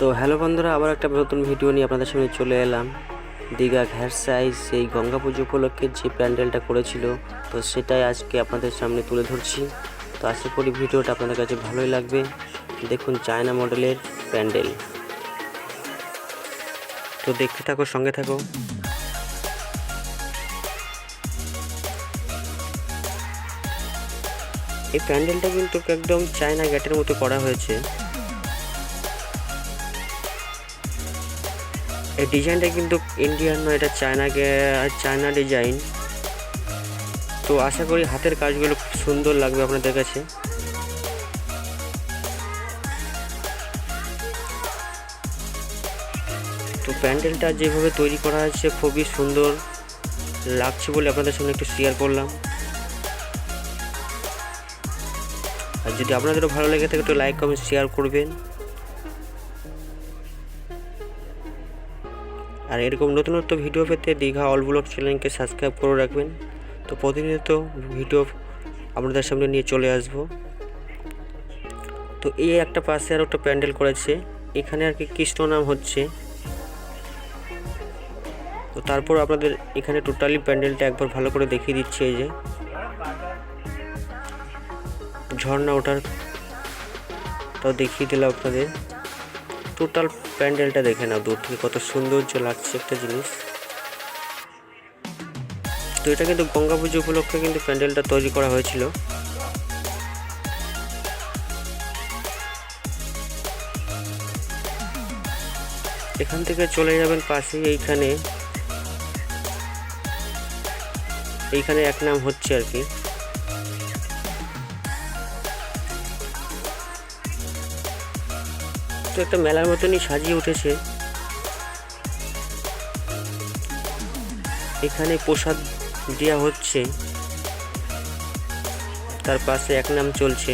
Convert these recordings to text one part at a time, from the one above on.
তো হ্যালো বন্ধুরা, আবার একটা নতুন ভিডিও নিয়ে আপনাদের সামনে চলে এলাম। দীঘা ঘ্যার সাইজ সেই গঙ্গা পুজো উপলক্ষে যে প্যান্ডেলটা করেছিল, তো সেটাই আজকে আপনাদের সামনে তুলে ধরছি। তো আশা করি ভিডিওটা আপনাদের কাছে ভালোই লাগবে। দেখুন চায়না মডেলের প্যান্ডেল। তো দেখতে থাকো, সঙ্গে থাকো। এই প্যান্ডেলটা কিন্তু একদম চায়না গেটের মতো করা হয়েছে। এই ডিজাইনটা কিন্তু ইন্ডিয়ান নয় এটা চায়না চায়না ডিজাইন তো আশা করি হাতের কাজগুলো খুব সুন্দর লাগবে আপনাদের কাছে। তো প্যান্ডেলটা যেভাবে তৈরি করা হয়েছে, খুবই সুন্দর লাগছে বলে আপনাদের সঙ্গে একটু শেয়ার করলাম। আর যদি আপনাদেরও ভালো লেগে থাকে, একটু লাইক কমেন্ট শেয়ার করবেন। আর এরকম নতুন নতুন ভিডিও পেতে দীঘা অল ব্লগ চ্যানেলকে সাবস্ক্রাইব করে রাখবেন। তো প্রতিনিয়ত ভিডিও আপনাদের সামনে নিয়ে চলে আসব। তো এই একটা পাশে আর একটা প্যান্ডেল করেছে। এখানে আর কি কৃষ্ণ নাম হচ্ছে। তো তারপর আপনাদের এখানে টোটালি প্যান্ডেলটা একবার ভালো করে দেখিয়ে দিচ্ছে এই যে। ঝর্ণা ওঠার। তাও দেখিয়ে দিলাম আপনাদের। টোটাল প্যান্ডেলটা দেখে নাও দূর থেকে, কত সৌন্দর্য লাগছে একটা জিনিস। তো এটা কিন্তু গঙ্গা পুজো উপলক্ষে কিন্তু প্যান্ডেলটা তৈরি করা হয়েছিল। এখান থেকে চলে যাবেন পাশেই, এইখানে। এইখানে এক নাম হচ্ছে আর কি। তো একটা মেলার মতনই সাজিয়ে উঠেছে। এখানে প্রসাদ দেওয়া হচ্ছে। তার পাশে এক নাম চলছে।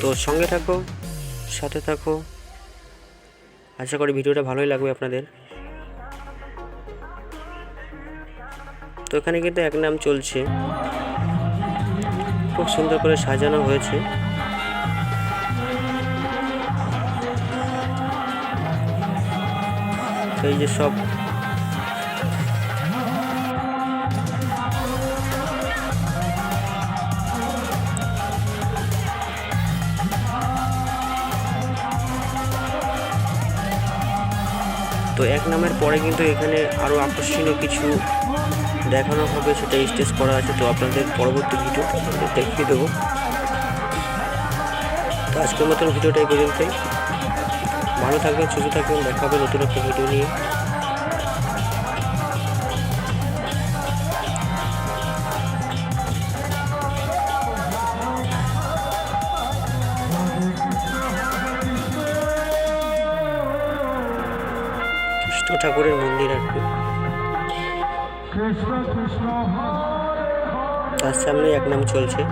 তো সঙ্গে থাকো, সাথে থাকো। আশা করি ভিডিওটা ভালোই লাগবে আপনাদের। তো এখানে কিন্তু এক নাম চলছে। খুব সুন্দর করে সাজানো হয়েছে। এই যে সব। তো এক নামের পরে কিন্তু এখানে আরও আকর্ষণীয় কিছু দেখানো হবে, সেটা স্টেজ করা আছে। তো আপনাদের পরবর্তী ভিডিও দেখিয়ে দেবো। তো আজকের মতন ভিডিওটা এই পর্যন্তই। ভালো থাকবেন, সুস্থ থাকবেন, দেখা হবে নতুন একটা ভিডিও নিয়ে। কৃষ্ণ ঠাকুরের মন্দির আর কি। তার সামনে এক নাম চলছে।